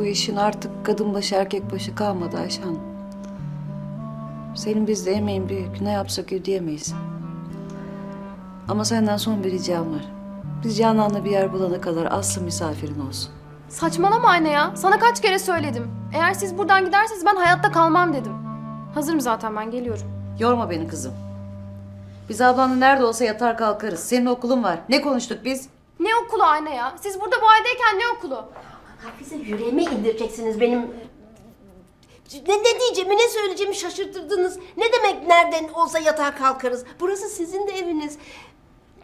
Bu işin artık kadın başı erkek başı kalmadı Ayşen. Senin bizde emeğin büyük. Ne yapsak ödeyemeyiz. Ama senden son bir ricam var. Biz Canan'la bir yer bulana kadar Aslı misafirin olsun. Saçmalama anne ya. Sana kaç kere söyledim. Eğer siz buradan giderseniz ben hayatta kalmam dedim. Hazırım zaten ben geliyorum. Yorma beni kızım. Biz ablanla nerede olsa yatar kalkarız. Senin okulun var. Ne konuştuk biz? Ne okulu anne ya? Siz burada bu haldeyken ne okulu? Hafize yüreğime indireceksiniz benim. Ne, ne diyeceğimi, ne söyleyeceğimi şaşırtırdınız. Ne demek nereden olsa yatar kalkarız. Burası sizin de eviniz.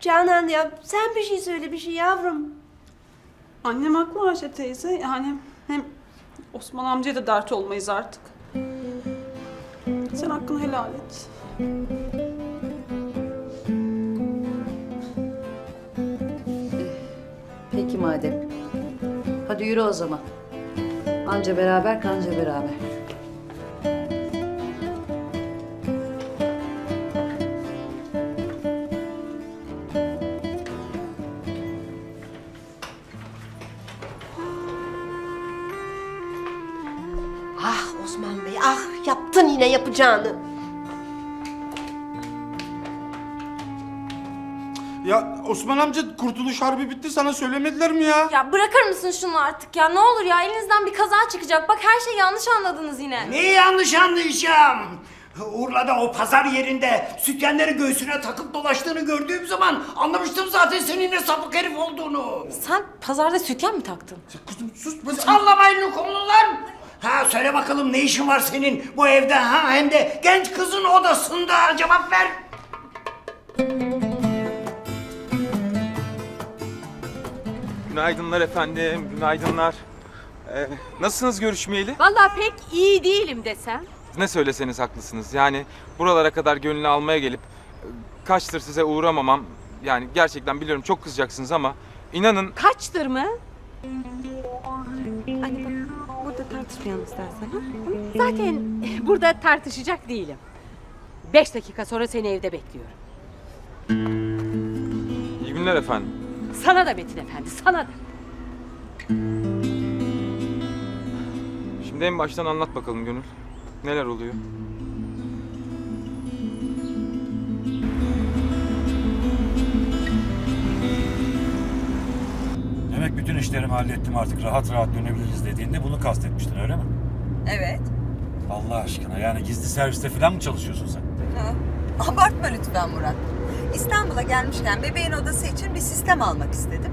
Canan ya sen bir şey söyle bir şey yavrum. Annem haklı Ayşe teyze. Yani hem Osman amcaya da dert olmayız artık. Sen hakkını helal et. Peki madem. Hadi yürü o zaman. Anca beraber kanca beraber. Ah Osman Bey ah yaptın yine yapacağını. Ya Osman amca Kurtuluş Harbi bitti sana söylemediler mi ya? Ya bırakır mısın şunu artık ya? Ne olur ya elinizden bir kaza çıkacak. Bak her şeyi yanlış anladınız yine. Neyi yanlış anlayacağım? Urla'da o pazar yerinde sütyenleri göğsüne takıp dolaştığını gördüğüm zaman anlamıştım zaten senin ne sapık herif olduğunu. Sen pazarda sütyen mi taktın? Kızım sus be. Sallamayın konular. Ha söyle bakalım ne işin var senin bu evde ha hem de genç kızın odasında cevap ver. Günaydınlar efendim, günaydınlar. Ee, nasılsınız görüşmeyeli? Vallahi pek iyi değilim desem. Ne söyleseniz haklısınız. Yani buralara kadar gönlünü almaya gelip kaçtır size uğramamam. Yani gerçekten biliyorum çok kızacaksınız ama inanın Kaçtır mı? Hani bak burada tartışmayalım istersen. Ha? Zaten burada tartışacak değilim. Beş dakika sonra seni evde bekliyorum. iyi günler efendim. Sana da Metin Efendi, sana da. Şimdi en baştan anlat bakalım Gönül. Neler oluyor? Demek bütün işlerimi hallettim artık rahat rahat dönebiliriz dediğinde bunu kastetmiştin öyle mi? Evet. Allah aşkına yani gizli serviste falan mı çalışıyorsun sen? Ha. Abartma lütfen Murat. İstanbul'a gelmişken bebeğin odası için bir sistem almak istedim.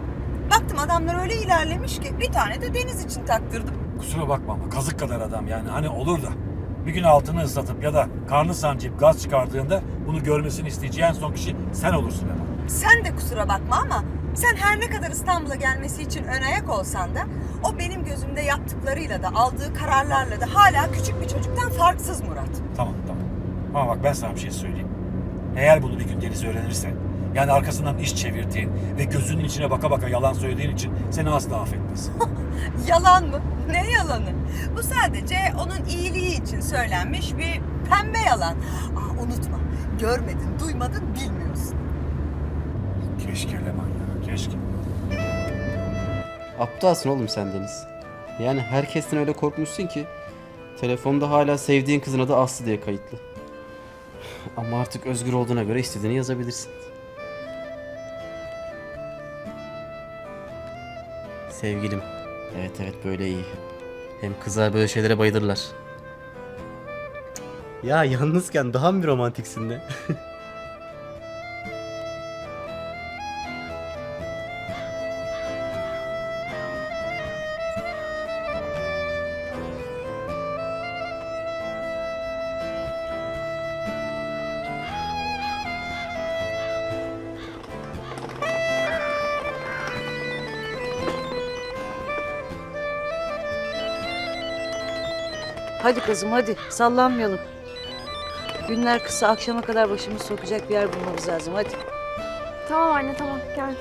Baktım adamlar öyle ilerlemiş ki bir tane de Deniz için taktırdım. Kusura bakma ama kazık kadar adam yani hani olur da bir gün altını ıslatıp ya da karnı sancıp gaz çıkardığında bunu görmesini isteyeceğin son kişi sen olursun ama. Sen de kusura bakma ama sen her ne kadar İstanbul'a gelmesi için ön ayak olsan da o benim gözümde yaptıklarıyla da aldığı kararlarla da hala küçük bir çocuktan farksız Murat. Tamam tamam. Ama bak ben sana bir şey söyleyeyim. Eğer bunu bir gün Deniz öğrenirse yani arkasından iş çevirdiğin ve gözünün içine baka baka yalan söylediğin için seni asla affetmez. Yalan mı? Ne yalanı? Bu sadece onun iyiliği için söylenmiş bir pembe yalan. Aa, unutma, görmedin, duymadın, bilmiyorsun. keşke Leman ya keşke. Aptalsın oğlum sen Deniz. Yani herkesten öyle korkmuşsun ki telefonda hala sevdiğin kızın adı Aslı diye kayıtlı. Ama artık özgür olduğuna göre istediğini yazabilirsin. Sevgilim. Evet evet böyle iyi. Hem kızlar böyle şeylere bayılırlar. Ya yalnızken daha mı bir romantiksin de? Hadi kızım hadi sallanmayalım. Günler kısa akşama kadar başımız sokacak bir yer bulmamız lazım hadi. Tamam anne tamam geldim.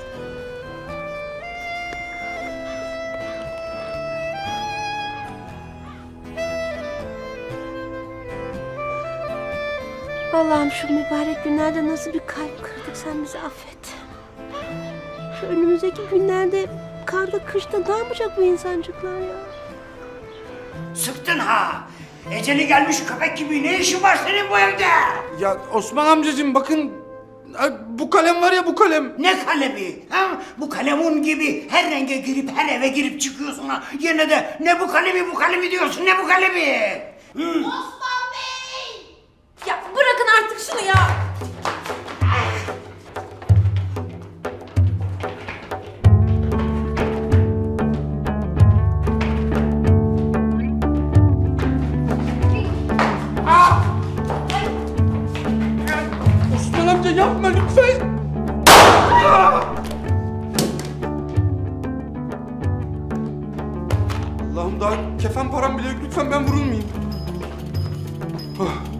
Allah'ım şu mübarek günlerde nasıl bir kalp kırdık sen bizi affet. Şu önümüzdeki günlerde karda kışta ne yapacak bu insancıklar ya? Sıktın ha. Eceli gelmiş köpek gibi ne işin var senin bu evde? Ya Osman amcacığım bakın bu kalem var ya bu kalem. Ne kalemi? Ha? Bu kalemun gibi her renge girip her eve girip çıkıyorsun ha. Yine de ne bu kalemi bu kalemi diyorsun ne bu kalemi? Hı. Ya yapma lütfen. Allah'ım daha kefen param bile yok. Lütfen ben vurulmayayım. Ah.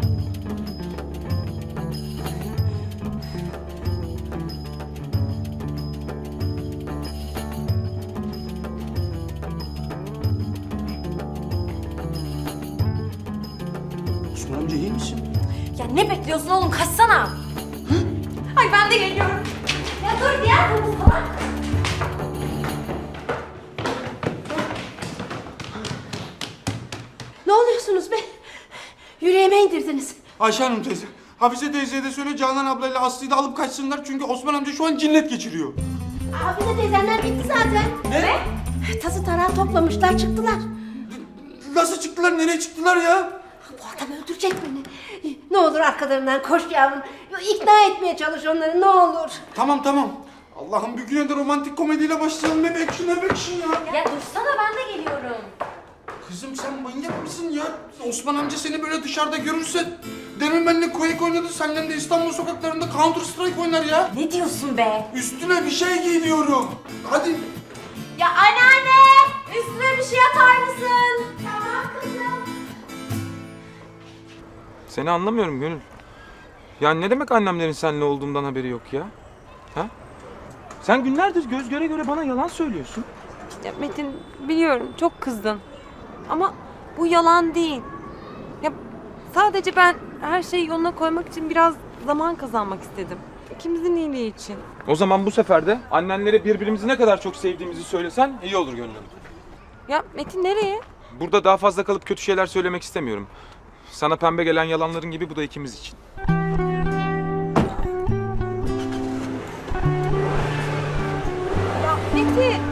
Osman amca iyi misin? Ya ne bekliyorsun oğlum kaçsana. Ben de geliyorum. Ya dur diğer kapı salak. Ne oluyorsunuz be? Yüreğime indirdiniz. Ayşe Hanım teyze. Hafize teyzeye de söyle Canan ablayla Aslı'yı da alıp kaçsınlar çünkü Osman amca şu an cinnet geçiriyor. Hafize teyzemler gitti zaten. Ne? Tası tarağı toplamışlar çıktılar. Nasıl çıktılar? Nereye çıktılar ya? Bu adam öldürecek beni. Ne olur arkalarından koş yavrum. İkna etmeye çalış onları ne olur. Tamam tamam. Allah'ım bir güne de romantik komediyle başlayalım. Ne bekşin ne bekşin ya. Ya dursana ben de geliyorum. Kızım sen manyak mısın ya? Osman amca seni böyle dışarıda görürse... Demin benimle Quake oynadı, senden de İstanbul sokaklarında Counter Strike oynar ya. Ne diyorsun be? Üstüne bir şey giy diyorum. Hadi. Ya anneanne! Üstüne bir şey atar mısın? Tamam kızım. Seni anlamıyorum Gönül. Yani ne demek annemlerin seninle olduğumdan haberi yok ya? Ha? Sen günlerdir göz göre göre bana yalan söylüyorsun. Ya Metin biliyorum çok kızdın. Ama bu yalan değil. Ya sadece ben her şeyi yoluna koymak için biraz zaman kazanmak istedim. İkimizin iyiliği için. O zaman bu sefer de annenlere birbirimizi ne kadar çok sevdiğimizi söylesen iyi olur Gönül Hanım. Ya Metin nereye? Burada daha fazla kalıp kötü şeyler söylemek istemiyorum. Sana pembe gelen yalanların gibi bu da ikimiz için. 这